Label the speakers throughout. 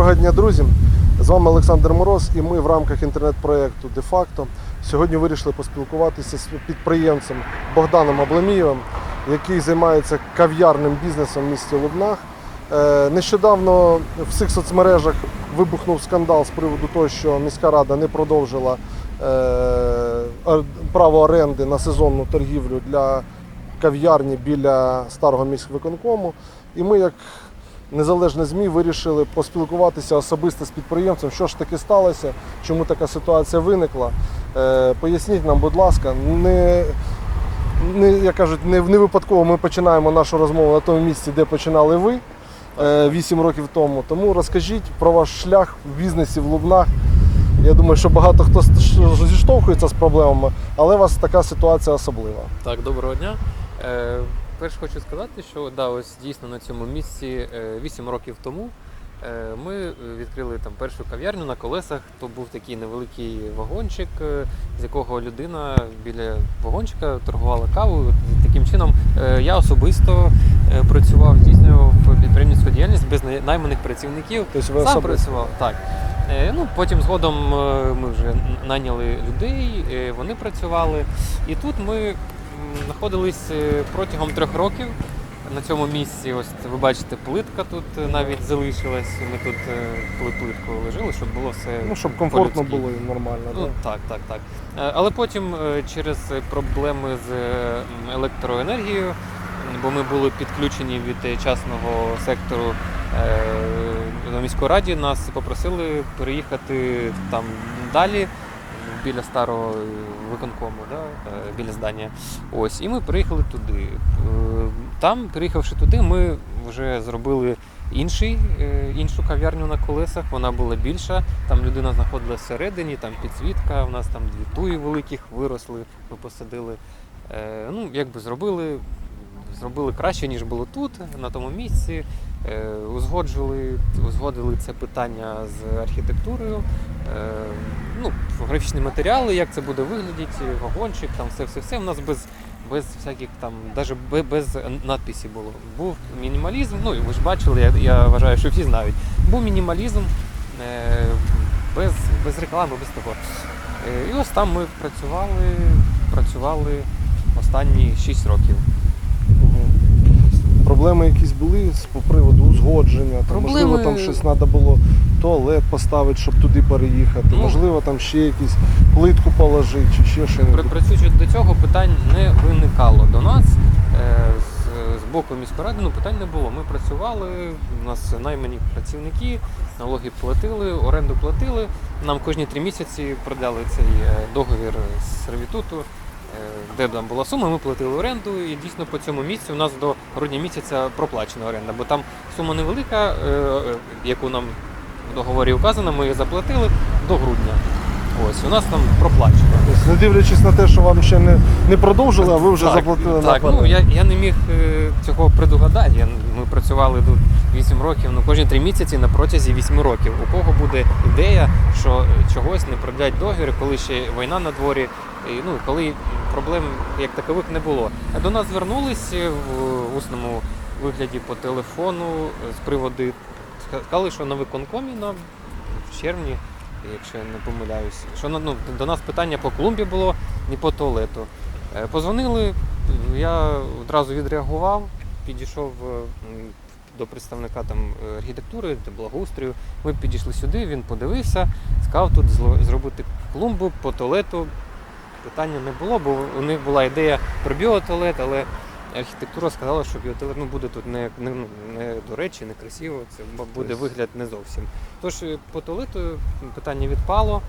Speaker 1: Доброго дня, друзі! З вами Олександр Мороз, і ми в рамках інтернет-проєкту «Де-факто» сьогодні вирішили поспілкуватися з підприємцем Богданом Абламієвим, який займається кав'ярним бізнесом в місті Лубнах. Е, Нещодавно в всіх соцмережах вибухнув скандал з приводу того, що міська рада не продовжила е, право оренди на сезонну торгівлю для кав'ярні біля старого міськвиконкому. І ми, як незалежне ЗМІ, вирішили поспілкуватися особисто з підприємцем, що ж таки сталося, чому така ситуація виникла. Е, Поясніть нам, будь ласка, не, не, як кажуть, не, не випадково ми починаємо нашу розмову на тому місці, де починали ви е, 8 років тому. Тому розкажіть про ваш шлях в бізнесі в Лубнах. Я думаю, що багато хто зіштовхується з проблемами, але у вас така ситуація особлива.
Speaker 2: Так, доброго дня. Е, перш хочу сказати, що да, ось дійсно на цьому місці е, 8 років тому е, ми е, відкрили там першу кав'ярню на колесах. То був такий невеликий вагончик, е, з якого людина біля вагончика торгувала кавою. Таким чином е, я особисто е, працював, здійснював підприємницьку діяльність без най- найманих працівників.
Speaker 1: Тобто ви
Speaker 2: Сам
Speaker 1: особисто.
Speaker 2: працював, так. Е, Ну, потім згодом е, ми вже наняли людей, е, вони працювали. І тут ми знаходились е, протягом трьох років на цьому місці. Ось ви бачите, плитка тут е, навіть залишилась. Ми тут е, коли плитку лежили, щоб було все.
Speaker 1: Ну, щоб комфортно
Speaker 2: по-людськи.
Speaker 1: було і нормально.
Speaker 2: Ну,
Speaker 1: да?
Speaker 2: так, так, так. Але потім через проблеми з електроенергією, бо ми були підключені від частного сектору на міській раді, нас попросили переїхати там далі. Біля старого е, виконкому, да, е, біля здання. Ось, і ми приїхали туди. Е, Там, приїхавши туди, ми вже зробили інший, іншу кав'ярню на колесах. Вона була більша. Там людина знаходилася всередині, там підсвітка, у нас там дві туї великих виросли, ми посадили. Ну, якби зробили, зробили краще, ніж було тут, на тому місці. Е, Узгоджили, узгодили це питання з архітектурою. Е, Ну, графічні матеріали, як це буде виглядати, вагончик, там все, все, все. У нас без, без всяких там, навіть без, без надписі було. Був мінімалізм, ну і ви ж бачили, я, я вважаю, що всі знають. Був мінімалізм е, без, без реклами, без того. І ось там ми працювали, працювали останні 6 років.
Speaker 1: Проблеми якісь були з по приводу узгодження, там,
Speaker 2: Проблеми-
Speaker 1: можливо, там щось треба було туалет поставити, щоб туди переїхати,
Speaker 2: Ну.
Speaker 1: можливо, там ще якісь плитку положити чи ще щось.
Speaker 2: При- Працюючи до цього, питань не виникало до нас. Е, З, з боку міської ради ну, питань не було. Ми працювали, у нас наймані працівники, налоги платили, оренду платили. Нам кожні три місяці продали цей е, договір з сервітуту, де там була сума, ми платили оренду, і дійсно по цьому місці у нас до грудня місяця проплачена оренда, бо там сума невелика, е, е, яку нам в договорі вказано, ми її заплатили до грудня. Ось, у нас там проплачено.
Speaker 1: Тобто, не дивлячись на те, що вам ще не, не продовжили, а ви вже
Speaker 2: так,
Speaker 1: заплатили
Speaker 2: Так,
Speaker 1: наперед.
Speaker 2: ну я, я не міг е, цього предугадати. Я, ми працювали тут 8 років, ну кожні 3 місяці на протязі 8 років. У кого буде ідея, що е, чогось не продлять договір, коли ще війна на дворі, і, ну коли проблем як такових не було. До нас звернулись е, в усному вигляді по телефону е, з приводу сказали, що на виконкомі на в червні. Якщо я не помиляюсь, що ну, до нас питання по клумбі було, не по туалету. Е, Позвонили, я одразу відреагував, підійшов до представника там архітектури та благоустрою. Ми підійшли сюди, він подивився, сказав тут зло- зробити клумбу по туалету. Питання не було, бо у них була ідея про біотуалет, але архітектура сказала, що біотуалет ну, буде тут не, не, ну, не до речі, не красиво, це буде
Speaker 1: Тобто-
Speaker 2: вигляд не зовсім. Тож е, по туалету питання відпало.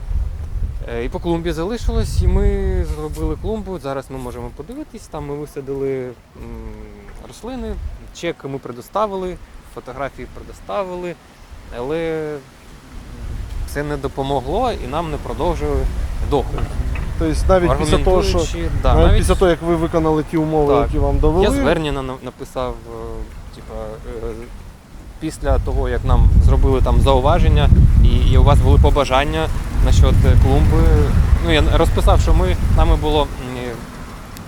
Speaker 2: Е, І по клумбі залишилось, і ми зробили клумбу. Зараз ми можемо подивитись. Там ми висадили рослини, чек ми предоставили, фотографії предоставили, але це не допомогло і нам не продовжили договір.
Speaker 1: Тобто навіть після того, що
Speaker 2: Аргументуючи, да,
Speaker 1: навіть
Speaker 2: навіть
Speaker 1: після того, як ви виконали ті умови,
Speaker 2: Так.
Speaker 1: які вам довели,
Speaker 2: я звернення на- написав, е, типа, е, після того, як нам зробили там зауваження, і, і у вас були побажання насчет е, клумби. Ну, я розписав, що ми, нами було м, е,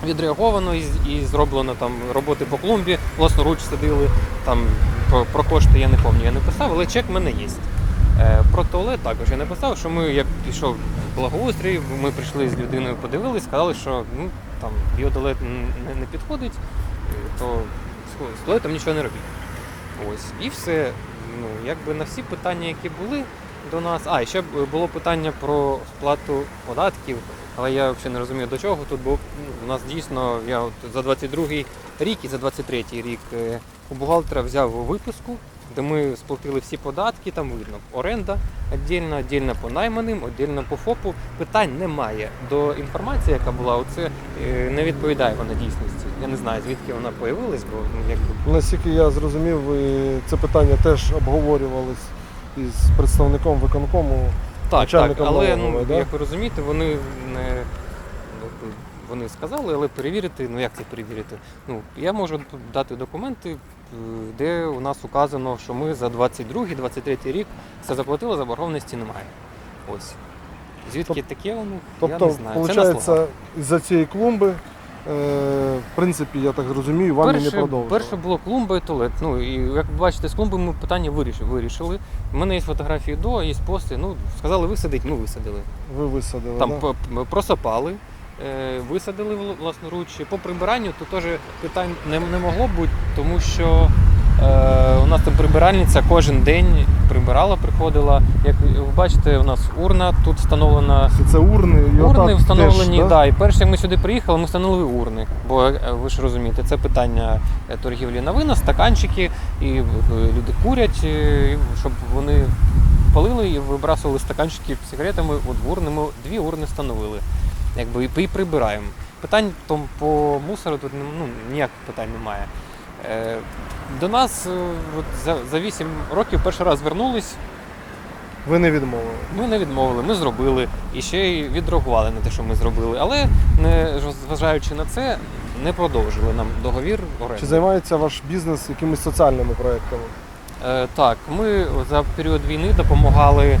Speaker 2: відреаговано і, з- і зроблено там роботи по клумбі, власноруч садили, там про, про кошти я не пам'ятаю, я не писав, але чек в мене є. Е, Про туалет також я написав, що ми, я пішов в благоустрій, ми прийшли з людиною, подивились, сказали, що ну, там біотуалет не, підходить, то з- туалетом нічого не робіть. Ось. І все. Ну, якби на всі питання, які були до нас. А, і ще було питання про сплату податків, але я взагалі не розумію до чого тут, бо ну, у нас дійсно я от за 22 рік і за 23 рік е, у бухгалтера взяв виписку, де ми сплатили всі податки, там видно оренда віддільно, віддільно по найманим, віддільно по ФОПу. Питань немає. До інформації, яка була, оце е, не відповідає вона дійсності. Я не знаю, звідки вона появилась, бо ну, якби
Speaker 1: Наскільки я зрозумів, ви це питання теж обговорювались із представником виконкому.
Speaker 2: Так, так, але ну,
Speaker 1: да?
Speaker 2: як ви розумієте, вони не ну, вони сказали, але перевірити, ну як це перевірити? Ну, я можу дати документи, е, де у нас указано, що ми за 22-23 рік все заплатили, заборгованості немає. Ось. Звідки
Speaker 1: Тоб-
Speaker 2: таке воно? я
Speaker 1: Тобто,
Speaker 2: не знаю. Це
Speaker 1: виходить, із-за цієї клумби, е, в принципі, я так розумію, вам і не
Speaker 2: перше,
Speaker 1: продовжували.
Speaker 2: перше було клумба і туалет. Ну і як ви бачите, з клумби ми питання вирішили. вирішили. У мене є фотографії до, є пости. Ну, сказали висадити, ми висадили.
Speaker 1: Ви висадили.
Speaker 2: Там
Speaker 1: да?
Speaker 2: просапали, висадили вл- власноруч. По прибиранню то теж питань не, не могло бути, тому що е, у нас там прибиральниця кожен день прибирала, приходила. Як ви бачите, у нас урна тут встановлена.
Speaker 1: Це урни, і
Speaker 2: Урни
Speaker 1: отак
Speaker 2: встановлені,
Speaker 1: теж,
Speaker 2: да? і перше, як ми сюди приїхали, ми встановили урни. Бо е, ви ж розумієте, це питання е, торгівлі на вина, стаканчики, і е, люди курять, е, і щоб вони палили і вибрасували стаканчики з сигаретами. От в урни ми дві урни встановили. Якби і, прибираємо. Питань там по мусору тут ну, ніяких питань немає. Е, до нас е, от за, за 8 років перший раз звернулись.
Speaker 1: Ви не відмовили.
Speaker 2: Ми не відмовили, ми зробили і ще й відреагували на те, що ми зробили. Але не зважаючи на це, не продовжили нам договір оренди.
Speaker 1: Чи займається ваш бізнес якимись соціальними проектами?
Speaker 2: Е, так, ми за період війни допомагали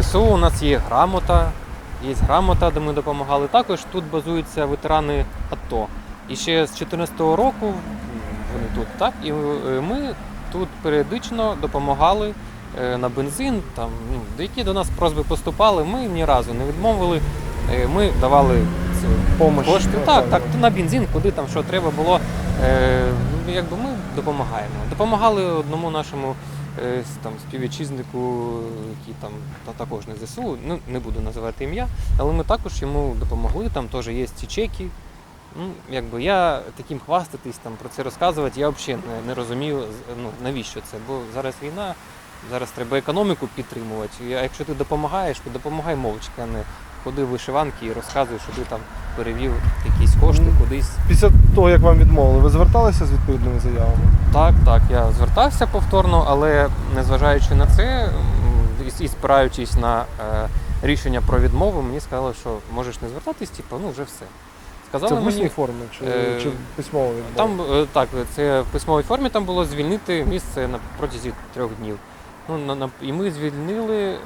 Speaker 2: ЗСУ. У нас є грамота, є грамота, де ми допомагали. Також тут базуються ветерани АТО. І ще з 2014 року вони тут, так? І е, ми тут періодично допомагали е, на бензин, там, ну, які до нас просьби поступали, ми ні разу не відмовили. Е, Ми давали
Speaker 1: Помощь.
Speaker 2: Кошти, так, так, на бензин, куди там що треба було. Ну, якби ми допомагаємо. Допомагали одному нашому там, співвітчизнику, який там та, також не ЗСУ, ну не буду називати ім'я, але ми також йому допомогли, там теж є ці чеки. Ну, якби я таким хвастатись, там, про це розказувати, я взагалі не, не розумію, ну, навіщо це. Бо зараз війна, зараз треба економіку підтримувати. А якщо ти допомагаєш, то допомагай мовчки, а не ходи в вишиванки і розказуй, що ти там перевів якісь кошти
Speaker 1: Ну,
Speaker 2: кудись.
Speaker 1: Після того, як вам відмовили, ви зверталися з відповідними заявами?
Speaker 2: Так, так, я звертався повторно, але незважаючи на це, і- і спираючись на е, рішення про відмову, мені сказали, що можеш не звертатись, типу, ну вже все. Сказали
Speaker 1: Це в усній
Speaker 2: мені,
Speaker 1: формі чи,
Speaker 2: Е,
Speaker 1: чи письмово відмова?
Speaker 2: там е, так, це в письмовій формі там було звільнити місце на протязі трьох днів. Ну, на, на, і ми звільнили, е,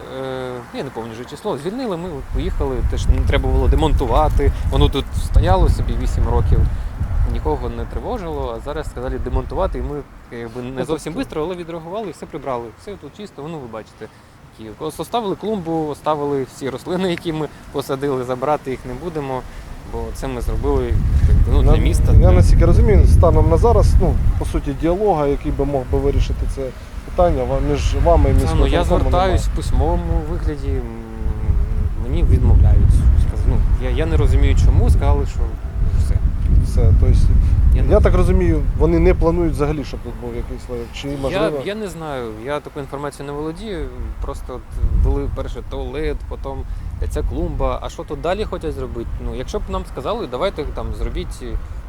Speaker 2: я не пам'ятаю вже число, звільнили, ми поїхали, теж не треба було демонтувати. Воно тут стояло собі 8 років, нікого не тривожило, а зараз сказали демонтувати, і ми якби, не
Speaker 1: Ну,
Speaker 2: зовсім
Speaker 1: тобто-
Speaker 2: швидко, але відреагували і все прибрали. Все тут чисто, ну ви бачите. Оставили клумбу, оставили всі рослини, які ми посадили, забрати їх не будемо, бо це ми зробили ну, для міста.
Speaker 1: Я наскільки розумію, станом на зараз, ну, по суті, діалога, який би мог би вирішити це питання між вами і
Speaker 2: Та,
Speaker 1: міським
Speaker 2: ну, я звертаюсь в письмовому вигляді, м, мені відмовляють. Сказ- Ну, я, я не розумію, чому, сказали, що все.
Speaker 1: Все. Тобто,
Speaker 2: Я,
Speaker 1: я так розумію, вони не планують взагалі, щоб тут був якийсь лайк. Чи
Speaker 2: я, я не знаю, я таку інформацію не володію. Просто от були перше туалет, потім ця клумба. А що тут далі хочуть зробити? Ну, якщо б нам сказали, давайте там зробіть,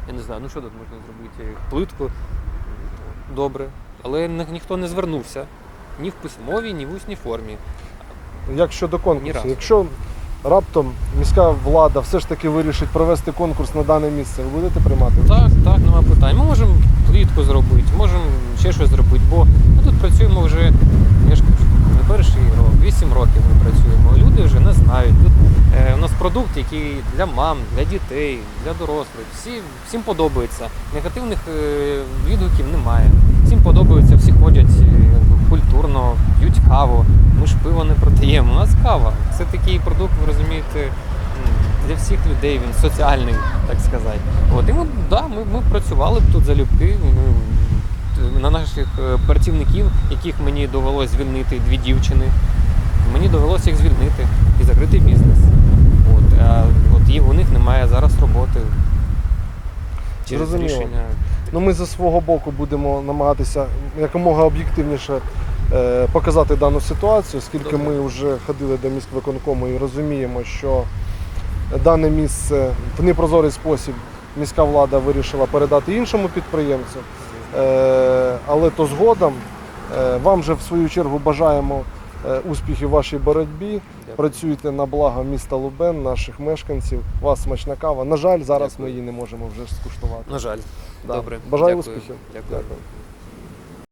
Speaker 2: я не знаю, ну що тут можна зробити? Плитку. Добре. Але ні- ніхто не звернувся ні в письмовій, ні в усній формі.
Speaker 1: Як щодо конкурсу,
Speaker 2: разу.
Speaker 1: якщо раптом міська влада все ж таки вирішить провести конкурс на дане місце, ви будете приймати?
Speaker 2: Так, так, нема питань. Ми можемо плітку зробити, можемо ще щось зробити, бо ми тут працюємо вже, я ж кажу, не перший рок, 8 років ми працюємо. Люди вже не знають. Тут е, у нас продукт, який для мам, для дітей, для дорослих. Всі, всім подобається. Негативних е, відгуків немає. Всім подобається, всі ходять, е, культурно, п'ють каву. Ми ж пиво не продаємо. У нас кава. Це такий продукт, ви розумієте, для всіх людей він соціальний, так сказати. От і ми, да, ми, ми працювали тут залюбки. Ми, на наших е, працівників, яких мені довелося звільнити дві дівчини. Мені довелося їх звільнити і закрити бізнес. От, а от і у них немає зараз роботи. Через рішення.
Speaker 1: Ну, ми зі свого боку будемо намагатися якомога об'єктивніше е, показати дану ситуацію, оскільки
Speaker 2: Добре.
Speaker 1: ми вже ходили до міськвиконкому і розуміємо, що дане місце в непрозорий спосіб міська влада вирішила передати іншому підприємцю. Е, але то згодом е, вам же в свою чергу бажаємо е, успіхів вашій боротьбі.
Speaker 2: Дякую.
Speaker 1: Працюйте на благо міста Лубен, наших мешканців. Вас смачна кава. На жаль, зараз
Speaker 2: Дякую.
Speaker 1: ми її не можемо вже скуштувати.
Speaker 2: На жаль.
Speaker 1: Да.
Speaker 2: Добре.
Speaker 1: Бажаю
Speaker 2: Дякую.
Speaker 1: успіхів.
Speaker 2: Дякую.
Speaker 1: Дякую.